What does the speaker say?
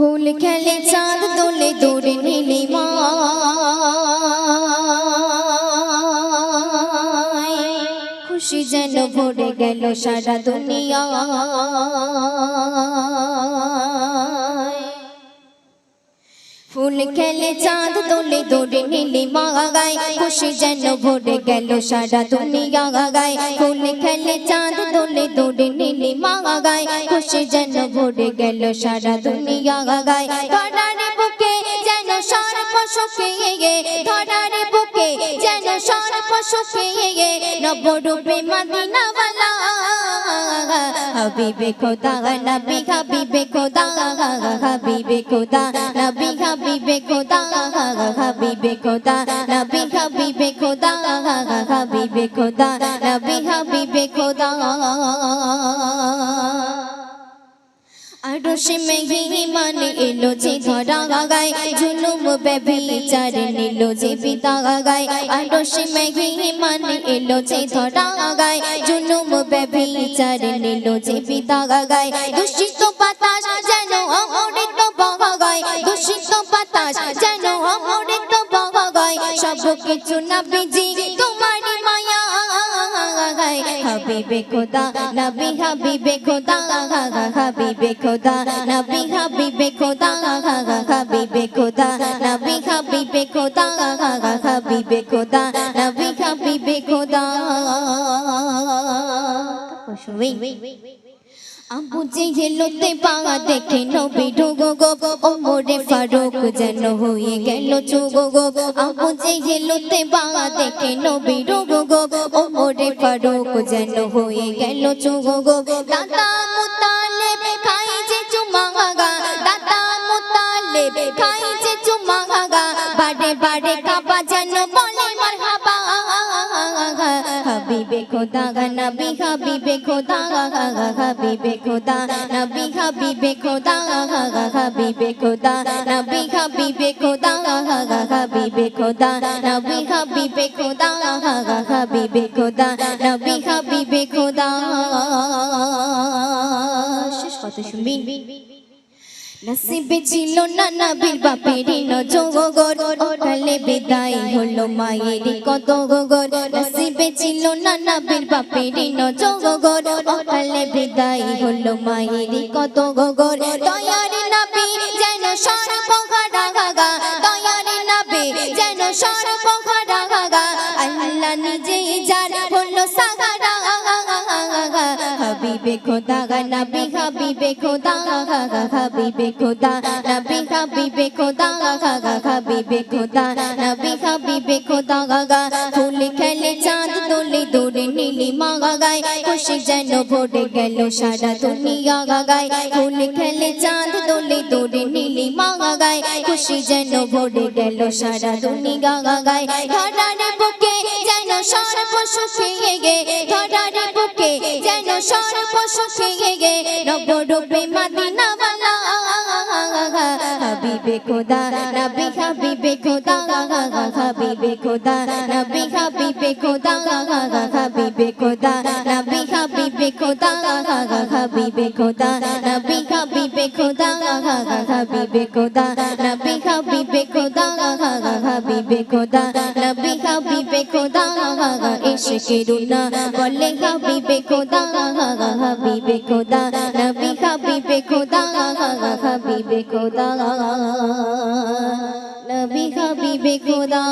ফুল খেলে চাঁদ দোলে দৌড়ে নীলিমা খুশি যেন ভরে গেল সারা দুনিয়া। ফুল খেলে চাঁদ দোলে দৌড়ে নীলিমা গায় খুশি যেন ভরে গেল সারা দুনিয়া গায় ফুল খেলে চাঁদ দোলে দৌড়ে নীলিমা গায় খুশি যেন ভরে গেল সারা দুনিয়া গায় সর্প সুখে গে, ধরারে বুকে যেন সর্প সুখে গে, নবরূপে মদিনাওয়ালা। হাবিবে খোদা, নবী হাবিবে খোদা হাবিবে খোদা, নবী হাবিবে খোদা হাবিবে খোদা, নবী হাবিবে খোদা হাবিবে খোদা, নবী হাবিবে খোদা। আরশে মেহমান এলো যে ধরা গায় জুলুম ব্যভিচার নিল যে পিতা গায় আরশে মেহমান এলো যে ধরা গায় জুলুম ব্যভিচার নিল যে পিতা গায় দূষিত বাতাস যেন অমৃত বগায় দূষিত বাতাস যেন অমৃত বগায় সব কিছু না বিজি গায় হাবিবে খোদা, নবী হাবিবে খোদা হাবিবে খোদা, নবী হাবিবে খোদা হাবিবে খোদা, নবী হাবিবে খোদা হাবিবে খোদা, নবী হাবিবে খোদা। আবু জেহেলতে পাওয়া দেখে নবী ডুগো গো ওমরে ফারুক যেন হয়ে গেল চুগো গো আবু জেহেলতে পাওয়া দেখে নবী ডুগো গো ওমরে ফারুক যেন হয়ে গেল চুগো গো দাদা হাবিবে খোদা নবী হাবিবে খোদা হাবিবে খোদা নবী হাবিবে খোদা হাবিবে খোদা নবী হাবিবে খোদা হাবিবে খোদা নবী হাবিবে খোদা হাবিবে খোদা নবী হাবিবে খোদা শেষ শুনবি নসিবে ছিল না নবীর বাপের নজগর ওকালে বিদায় হলো মায়ের কত গগর নসিবে ছিল না নবীর বাপের নজগর ওকালে বিদায় হলো মায়ের কত গগর দয়ার নবী যেন সর্বহারা গাগা হাবিবে খোদা গা নবী হাবিবে খোদা গা গা হাবিবে খোদা নবী হাবিবে খোদা গা গা গা হাবিবে খোদা নবী হাবিবে খোদা গা গা ফুল খেলে চাঁদ দোলে দৌড়ে নীলি মা গা গায় খুশি যেন খুশি যেন ভরে গেল সারা দুনিয়া গা গায় ধরারে বুকে যেন সর্ব সুখে গে। ধরারে বুকে যেন সর্ব সুখে গে। নবরূপে মদিনাওয়ালা। হাবিবে খোদা, নবী হাবিবে খোদা। হাবিবে খোদা, নবী হাবিবে খোদা। হাবিবে খোদা, নবী হাবিবে খোদা। হাবিবে খোদা হাবিবে খোদা নবী হাবিবে খোদা হাবিবে খোদা নবী হাবিবে খোদা ইশকে রুনা বলে হাবিবে খোদা হাবিবে খোদা নবী হাবিবে খোদা হাবিবে খোদা নবী হাবিবে খোদা